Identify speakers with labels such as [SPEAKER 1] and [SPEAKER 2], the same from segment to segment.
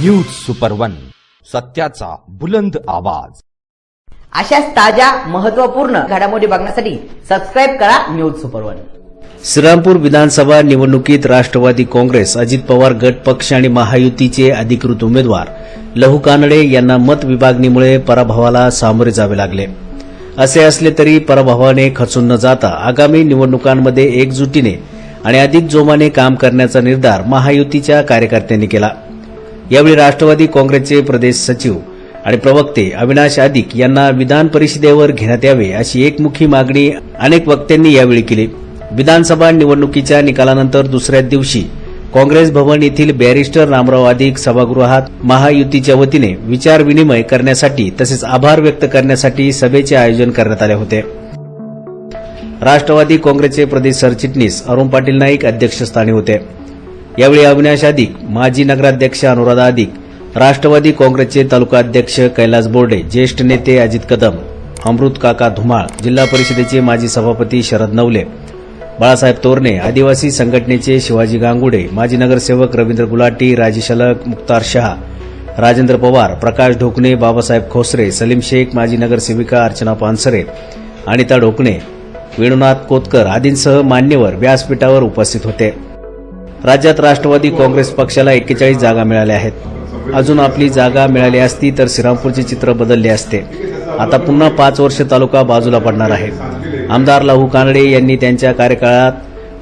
[SPEAKER 1] News super one सत्याचा बुलंद आवाज.
[SPEAKER 2] अशाच ताज्या महत्त्वपूर्ण घडामोडी बघण्यासाठी सबस्क्राईब करा न्यूज सुपर वन
[SPEAKER 3] श्रीरामपूर विधानसभा निवडणुकीत राष्ट्रवादी काँग्रेस अजित पवार गट पक्ष आणि महायुतीचे अधिकृत उमेदवार लहू कानडे यांना मत विभागणीमुळे पराभवाला सामोरे जावे लागले. असे असले तरी पराभवाने खचून न जाता आगामी निवडणुकांमध्ये एकजुटीने आणि अधिक जोमाने काम करण्याचा निर्धार महायुतीच्या कार्यकर्त्यांनी केला. यावेळी राष्ट्रवादी काँग्रेसचे प्रदेश सचिव आणि प्रवक्ते अविनाश आदिक यांना विधान परिषदेवर घेण्यात यावे अशी एकमुखी मागणी अनेक वक्त्यांनी यावेळी केली. विधानसभा निवडणुकीच्या निकालानंतर दुसऱ्याच दिवशी काँग्रेस भवन येथील बॅरिस्टर रामराव आदिक सभागृहात महायुतीच्या वतीने विचार विनिमय करण्यासाठी तसेच आभार व्यक्त करण्यासाठी सभेचे आयोजन करण्यात आले होते. राष्ट्रवादी काँग्रेसचे प्रदेश सरचिटणीस अरुण पाटील नाईक अध्यक्षस्थानी होते. यावेळी अविनाश अधिक माजी नगराध्यक्ष अनुराधा अधिक राष्ट्रवादी काँग्रेसचे तालुका अध्यक्ष कैलास बोर्डे ज्येष्ठ नेते अजित कदम अमृत काका धुमाळ जिल्हा परिषदेचे माजी सभापती शरद नवले बाळासाहेब तोरणे आदिवासी संघटनेचे शिवाजी गांगुडे माजी नगरसेवक रवींद्र गुलाटी राजेश अलक मुक्तार शहा राजेंद्र पवार प्रकाश ढोकणे बाबासाहेब खोसरे सलीम शेख माजी नगरसेविका अर्चना पानसरे अनिता ढोकणे वेणुनाथ कोतकर आदींसह मान्यवर व्यासपीठावर उपस्थित होते. राज्यात राष्ट्रवादी काँग्रेस पक्षाला एक्केचाळीस जागा मिळाल्या आहेत. अजून आपली जागा मिळाली असती तर श्रीरामपूरचे चित्र बदलले असते. आता पुन्हा पाच वर्ष तालुका बाजूला पडणार आहे. आमदार लाहू कानडे यांनी त्यांच्या कार्यकाळात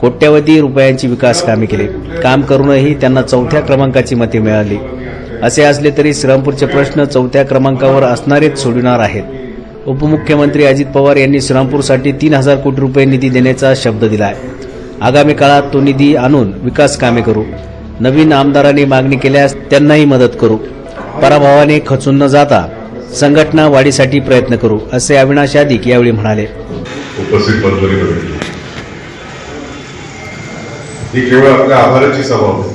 [SPEAKER 3] कोट्यवधी रुपयांची विकास कामे केली. काम करूनही त्यांना चौथ्या क्रमांकाची मते मिळाली. असे असले तरी श्रीरामपूरचे प्रश्न चौथ्या क्रमांकावर असणारेच सोडविणार आहेत. उपमुख्यमंत्री अजित पवार यांनी श्रीरामपूरसाठी तीन हजार कोटी रुपये निधी देण्याचा शब्द दिला आहे आगामी काळात तो निधी आणून विकास कामे करू. नवीन आमदारांनी मागणी केल्यास त्यांनाही मदत करू. पराभवाने खचून न जाता संघटना वाढीसाठी प्रयत्न करू असे अविनाश यादिक यावेळी म्हणाले.
[SPEAKER 4] उपस्थित ही केवळ आपल्या आभाराची सभा होती.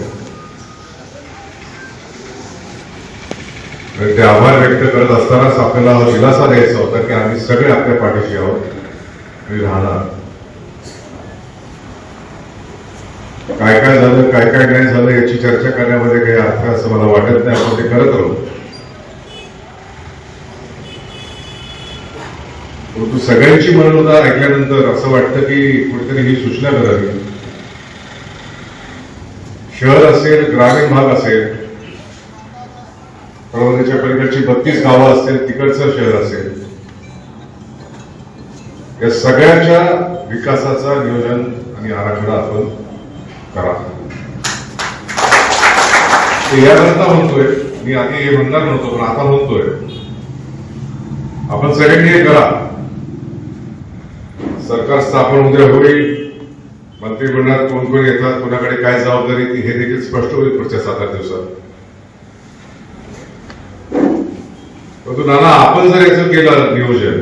[SPEAKER 4] ते आभार व्यक्त करत असतानाच आपल्याला दिलासा द्यायचा होता की आम्ही सगळे आपल्या पाठीशी आहोत राहणार. काय काय झालं काय काय नाही झालं याची चर्चा करण्यामध्ये काही अर्थ असं मला वाटत नाही आपण ते करत राहू. परंतु सगळ्यांची मनोदा ऐकल्यानंतर असं वाटतं की कुठेतरी ही सूचना करावी. शहर असेल ग्रामीण भाग असेल प्रबंधाच्या पलीकडची बत्तीस गावं असतील तिकडचं शहर असेल या सगळ्याच्या विकासाचा नियोजन आणि आराखडा आपण करा. याकरता म्हणतोय मी आधी हे म्हणणार नव्हतो पण आता म्हणतोय आपण सगळ्यांनी हे करा. सरकार स्थापन उद्या होईल. मंत्रिमंडळात कोण कोण येतात कोणाकडे काय जबाबदारी ती हे देखील स्पष्ट होईल पुढच्या सात आठ दिवसात. परंतु नाना आपण जर याचं केलं नियोजन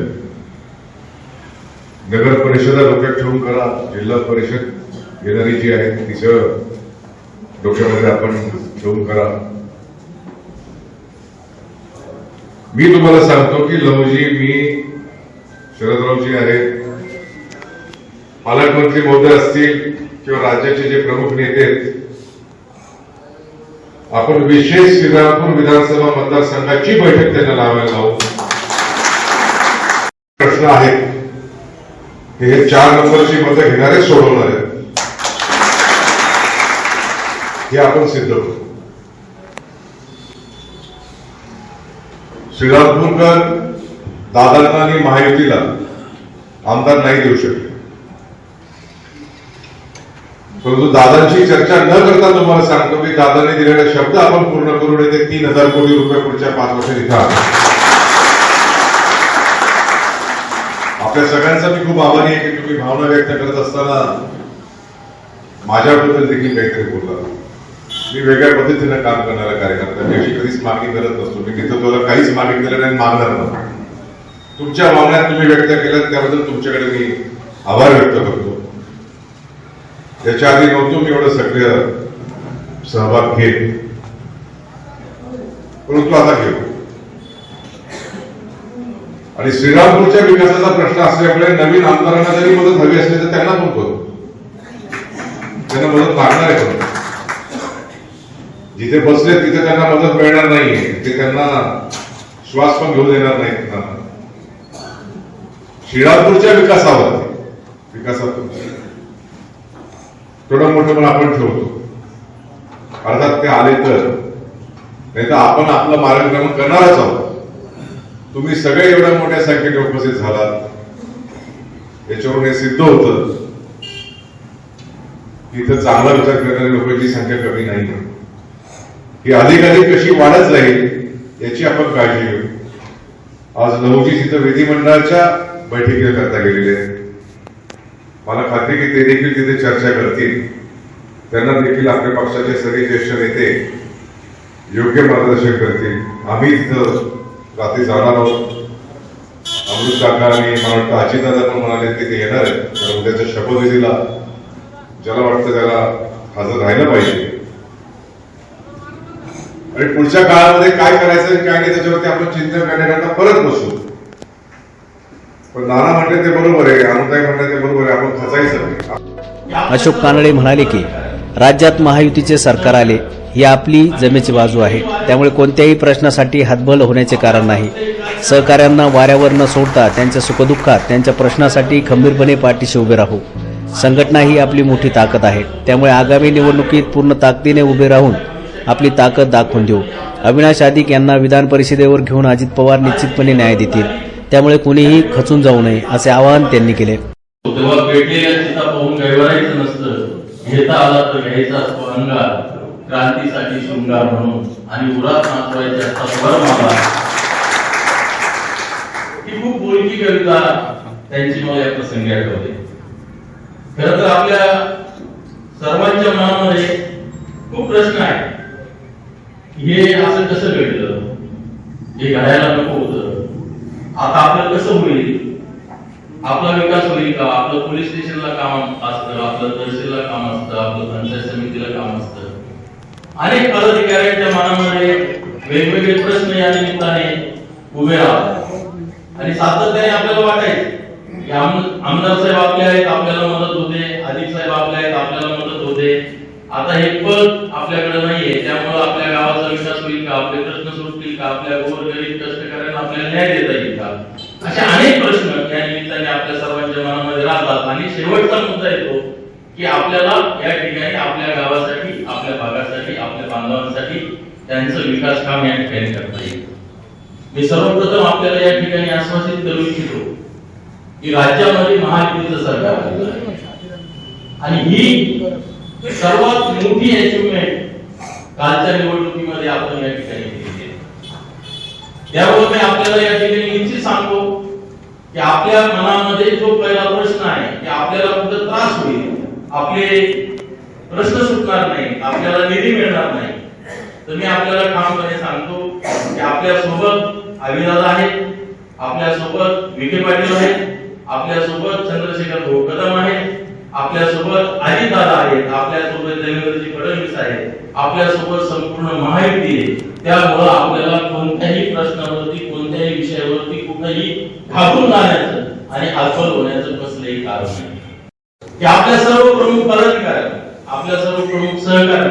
[SPEAKER 4] नगर परिषदा डोक्यात ठेवून करा जिल्हा परिषद येणारी जी आहे तिचं डोक्यामध्ये आपण ठेवून करा. मी तुम्हाला सांगतो की लवजी मी शरदरावजी आहेत पालकमंत्री महोदय असतील किंवा राज्याचे जे प्रमुख नेते आहेत. आपण विशेष श्रीरामपूर विधानसभा मतदारसंघाची बैठक त्यांना लावायला लावू. प्रश्न आहेत. हे चार नंबरची मतं घेणारे सोडवणार आहेत हे आपण सिद्ध करू श्रीरामपूरकर दादांना आणि महायुतीला आमदार नाही देऊ शकले. परंतु दादांची चर्चा न करता तुम्हाला सांगतो की दादांनी दिलेले शब्द आपण पूर्ण करून येते तीन हजार कोटी रुपये पुढच्या पाच वर्षात इथं आपल्या सगळ्यांचा मी खूप आभारी आहे की तुम्ही भावना व्यक्त करत असताना माझ्याबद्दल देखील काहीतरी बोलला मी वेगळ्या पद्धतीनं काम करणारा कार्यकर्ता मी अशी कधीच मागणी करत नसतो. मी नेतृत्वाला काहीच मागणी केलं नाही मागणार नाही तुमच्या भावना तुम्ही व्यक्त केल्या त्याबद्दल तुमच्याकडे मी आभार व्यक्त करतो. त्याच्या आधी नव्हतो मी एवढं सक्रिय सहभाग घेत. परंतु आता घेऊ. आणि श्रीरामपूरच्या विकासाचा प्रश्न असल्यामुळे नवीन आमदारांना जरी मदत हवी असली तर त्यांना पण करू. त्यांना मदत मागणार आहे जिथे बसले तिथे त्यांना मदत मिळणार नाहीये. तिथे त्यांना श्वास पण घेऊ देणार नाही शिळापूरच्या श्रीरामपूरच्या विकासावर. विकासातून. थोडं मोठं पण आपण ठेवतो. अर्थात ते आले तर. नाही तर आपण आपलं मार्गक्रमण करणारच आहोत. तुम्ही सगळे एवढ्या मोठ्या संख्येने उपस्थित झालात. याच्यावरून हे सिद्ध होत. इथं चांगला विचार करणाऱ्या लोकांची संख्या कमी नाही ही अधिकाधिक कशी वाढत राहील याची आपण काळजी घेऊ. आज लहुजी तिथं विधिमंडळाच्या बैठकीला करता गेलेले आहेत. मला खात्री की ते देखील तिथे चर्चा करतील. त्यांना देखील आपल्या पक्षाचे सगळे ज्येष्ठ नेते योग्य मार्गदर्शन करतील. आम्ही तिथं रात्री जाणार आहोत. अमृत काका आणि मला वाटतं अजितदादा पण म्हणाले तिथे येणार आहेत. कारण उद्याच्या शपथविधीला ज्याला वाटतं त्याला हजर राहिलं पाहिजे. आणि पुढच्या काळामध्ये काय करायचं आणि काय नाही त्याच्यावरती आपण चिंतन करण्याकरता परत बसू. पण नाना म्हणते ते बरोबर आहे अनुताई म्हणते ते बरोबर आहे आपण खचायचं नाही.
[SPEAKER 3] अशोक कानडे म्हणाले की राज्यात महायुतीचे सरकार आले ही आपली जमेची बाजू आहे. त्यामुळे कोणत्याही प्रश्नासाठी हातबल होण्याचे कारण नाही. सहकाऱ्यांना वाऱ्यावर न सोडता त्यांच्या सुखदुःखात त्यांच्या प्रश्नासाठी खंबीरपणे पाठीशी उभे राहू. संघटना ही आपली मोठी ताकद आहे. त्यामुळे आगामी निवडणुकीत पूर्ण ताकदीने उभे राहून आपली ताकद दाखवून देऊ. अविनाश आदिक यांना विधान परिषदेवर घेऊन अजित पवार निश्चितपणे न्याय देतील. त्यामुळे कुणीही खचून जाऊ नये असे आवाहन त्यांनी केले.
[SPEAKER 5] क्रांतीसाठी शृंगार म्हणून. आणि उरात माला ही खूप बोलकी कविता त्यांची मला या प्रसंगी आठवते. खर तर आपल्या सर्वांच्या मनामध्ये खूप प्रश्न आहे हे असं कसं घडलं हे घडायला नको होत. आता आपलं कसं होईल? आपला विकास होईल का? आपलं पोलीस स्टेशनला काम असतं आपलं तहसीलला काम असतं आपलं पंचायत समितीला काम असतं. अनेक पदाधिकाऱ्यांच्या मनामध्ये वेगवेगळे प्रश्न या निमित्ताने उभे राहतात. आणि सातत्याने आपल्याला वाटायचं की आमदार साहेब आपले आहेत आपल्याला मदत होते अधिक साहेब आपले आहेत आपल्याला मदत होते. आता हे पद आपल्याकडे नाहीये त्यामुळे आपल्या गावाचा विकास होईल का आपले प्रश्न सुटतील का आपल्या गोरगरीब कष्टकऱ्यांना आपल्याला न्याय देता येईल का? असे अनेक प्रश्न या निमित्ताने आपल्या सर्वांच्या मनामध्ये राहतात. आणि शेवटचा मुद्दा येतो की आपल्याला या ठिकाणी आपल्या गावासाठी आपल्या भागासाठी आपल्या बांधवांसाठी त्यांचं विकास काम या ठिकाणी करता येईल. मी सर्वप्रथम आपल्याला या ठिकाणी आश्वासित करू इच्छितो की राज्यामध्ये महायुतीचं सरकार आणि ही सर्वात मोठी अचिव्हमेंट कालच्या निवडणुकीमध्ये आपण या ठिकाणी केली आहे. त्यामुळे मी आपल्याला या ठिकाणी निश्चित सांगतो की आपल्या मनामध्ये जो पहिला प्रश्न आहे की आपल्याला कुठं त्रास होईल आपले प्रश्न सुटणार नाही आपल्याला निधी मिळणार नाही तर मी आपल्याला ठामपणे सांगतो की आपल्यासोबत अविदादा आहेत आपल्यासोबत विखे पाटील आहेत आपल्यासोबत चंद्रशेखर भोकदम आहेत आपल्यासोबत अजितदादा आहेत आपल्यासोबत देवेंद्रजी फडणवीस आहेत आपल्यासोबत संपूर्ण माहिती आहे. त्यामुळं आपल्याला कोणत्याही प्रश्नावरती कोणत्याही विषयावरती कुठेही घाबरून जाण्याचं आणि अस्वल होण्याचं कसलंही कारण नाही. की आपल्या सर्व प्रमुख पदाधिकारी आपल्या सर्व प्रमुख सहकारी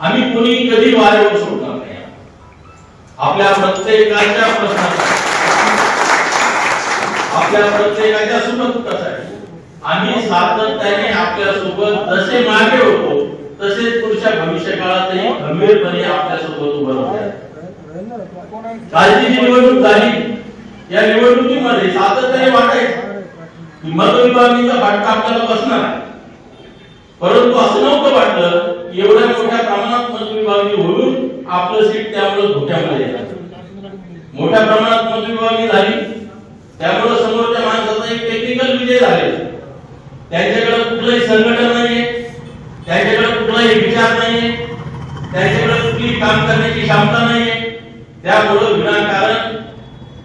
[SPEAKER 5] आम्ही कोणी कधी वाऱ्यावर सोडणार नाही. आपल्या प्रत्येकाच्या प्रश्नाचा आपल्या प्रत्येकाच्या आहे. आम्ही सातत्याने आपल्यासोबत जसे मागे होतो तसेच पुढच्या भविष्य काळातही गंभीरपणे आपल्यासोबत उभं कालची जी निवडणूक झाली. या निवडणुकीमध्ये सातत्याने वाटायचं. की मतविभागणीचा फटका आपल्याला बसणार. परंतु असं नव्हतं वाटलं एवढ्या मोठ्या प्रमाणात मतविभागणी होऊन आपलं सीट त्यामुळे धोक्यामध्ये मोठ्या प्रमाणात मतविभागणी झाली. त्यामुळे समोरच्या माणसाचा एक टेक्निकल विजय झाले त्यांच्याकडे कुठलंही संघटन नाहीये. त्यांच्याकडे कुठलाही विचार नाहीये. त्यांच्याकडे कुठली काम करण्याची क्षमता नाहीये. त्यामुळे विनाकारण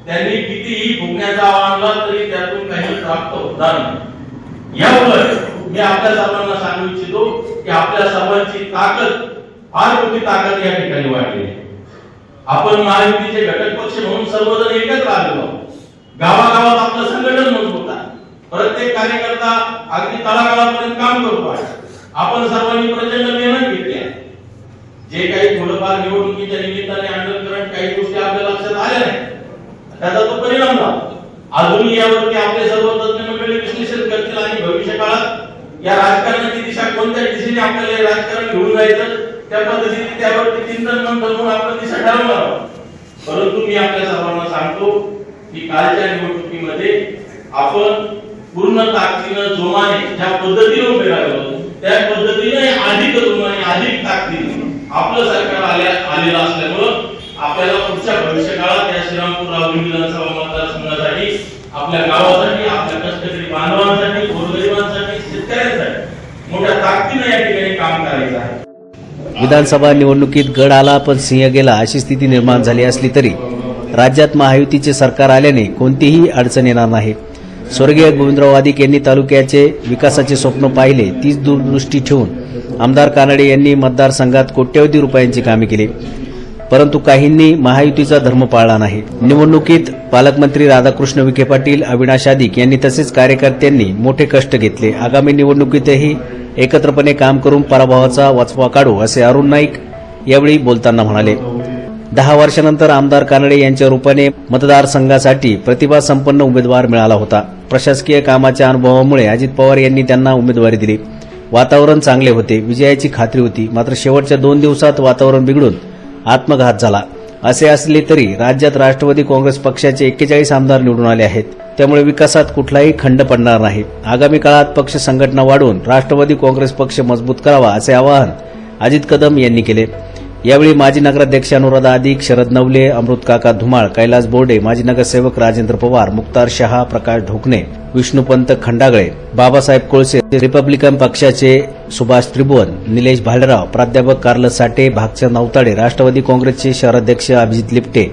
[SPEAKER 5] त्यांनी कितीही फुकण्याचा आणला तरी त्यातून काही प्राप्त होणार नाही. यावर मी आपल्या सर्वांना सांगू इच्छितो की आपल्या सर्वांची ताकद फार मोठी ताकद या ठिकाणी वाढली आपण महायुतीचे घटक पक्ष म्हणून सर्वजण एकत्र आलेलो गावागावात आपलं संघटन मजबूत आहे प्रत्येक कार्यकर्ता अगदी तळागाळापर्यंत काम करतो आहे आपण सर्वांनी प्रचंड मेहनत घेतली आहे. जे काही थोडंफार निवडणुकीच्या निमित्ताने अंडरकरंट काही गोष्टी आपल्या लक्षात आल्या नाही त्याचा तो परिणाम झाला. अजूनही यावरती आपले सर्व तज्ञ मंडळी विश्लेषण करतील आणि भविष्य काळात या राजकारणाची दिशा कोणत्या दिशेने आपल्याला राजकारण घेऊन जायचं त्या पद्धतीने त्यावरती चिंतन मंथन म्हणून आपण दिशा ठरवणार परंतु मी आपल्या सर्वांना सांगतो की कालच्या निवडणुकीमध्ये आपण पूर्ण ताकदीनं जोमाने ज्या पद्धतीने उभे राहिलो त्या पद्धतीने अधिक जोमाने अधिक ताकदीने आपलं सरकार आल्या आलेलं असल्यामुळं आपल्याला पुढच्या भविष्य काळात या श्रीरामपूर राहुरी विधानसभा मतदारसंघासाठी आपल्या गावासाठी आपल्या कष्टकरी बांधवांसाठी गोरगरिबांसाठी शेतकऱ्यांसाठी मोठ्या ताकदीने या ठिकाणी काम करायचं आहे.
[SPEAKER 3] विधानसभा निवडणुकीत गड आला पण सिंह गेला अशी स्थिती निर्माण झाली असली तरी राज्यात महायुतीचे सरकार आल्याने कोणतीही अडचण येणार नाही. स्वर्गीय गोविंदराव आदिक यांनी तालुक्याचे विकासाचे स्वप्न पाहिले तीच दूरदृष्टी ठेवून आमदार कानडे यांनी मतदारसंघात कोट्यवधी रुपयांची कामे केली. परंतु काहींनी महायुतीचा धर्म पाळला नाही. निवडणुकीत पालकमंत्री राधाकृष्ण विखे पाटील अविनाश आदिक यांनी तसेच कार्यकर्त्यांनी मोठे कष्ट घेतले. आगामी निवडणुकीतही एकत्रपणे काम करून पराभवाचा वाचवा काढू असे अरुण नाईक यावेळी बोलताना म्हणाले. दहा वर्षानंतर आमदार कानडे यांच्या रूपाने मतदारसंघासाठी प्रतिभा संपन्न उमेदवार मिळाला होता. प्रशासकीय कामाच्या अनुभवामुळे अजित पवार यांनी त्यांना उमेदवारी दिली. वातावरण चांगले होते. विजयाची खात्री होती. मात्र शेवटच्या दोन दिवसात वातावरण बिघडून आत्मघात झाला. असे असले तरी राज्यात राष्ट्रवादी काँग्रेस पक्षाचे एक्केचाळीस आमदार निवडून आले आहेत. त्यामुळे विकासात कुठलाही खंड पडणार नाही. आगामी काळात पक्ष संघटना वाढवून राष्ट्रवादी काँग्रेस पक्ष मजबूत करावा असे आवाहन अजित कदम यांनी केले. यावेळी माजी नगराध्यक्ष अनुराधा अधिक शरद नवले अमृत काका धुमाळ कैलास बोर्डे माजी नगरसेवक राजेंद्र पवार मुक्तार शहा प्रकाश ढोकणे विष्णुपंत खंडागळे बाबासाहेब कोळसे रिपब्लिकन पक्षाचे सुभाष त्रिभुवन निलेश भालेराव प्राध्यापक कार्लस साठे भागचंद नवताडे राष्ट्रवादी काँग्रेसचे शहराध्यक्ष अभिजित लिपटे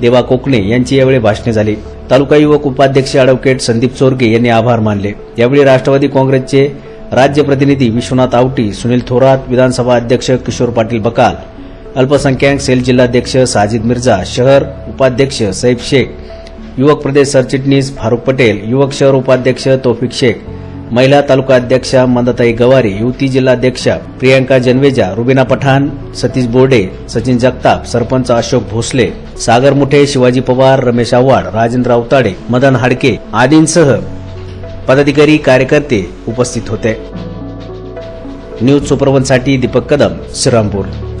[SPEAKER 3] देवा कोकणे यांची यावेळी भाषणे झाली. तालुका युवक उपाध्यक्ष अॅडव्होकेट संदीप चोरगे यांनी आभार मानले. यावेळी राष्ट्रवादी काँग्रेसचे राज्य प्रतिनिधी विश्वनाथ आवटी सुनील थोरात विधानसभा अध्यक्ष किशोर पाटील बकाल अल्पसंख्याक सेल जिल्हाध्यक्ष साजिद मिर्झा शहर उपाध्यक्ष सैफ शेख युवक प्रदेश सरचिटणीस फारुख पटेल युवक शहर उपाध्यक्ष तोफिक शेख महिला तालुका अध्यक्षा मंदताई गवारी युवती जिल्हाध्यक्षा प्रियांका जनवेजा रुबिना पठाण सतीश बोर्डे सचिन जगताप सरपंच अशोक भोसले सागर मुठे शिवाजी पवार रमेश आव्हाड राजेंद्र अवताडे मदन हाडके आदींसह पदाधिकारी कार्यकर्ते उपस्थित होते. न्यूज सुपरवनसाठी दीपक कदम श्रीरामपूर.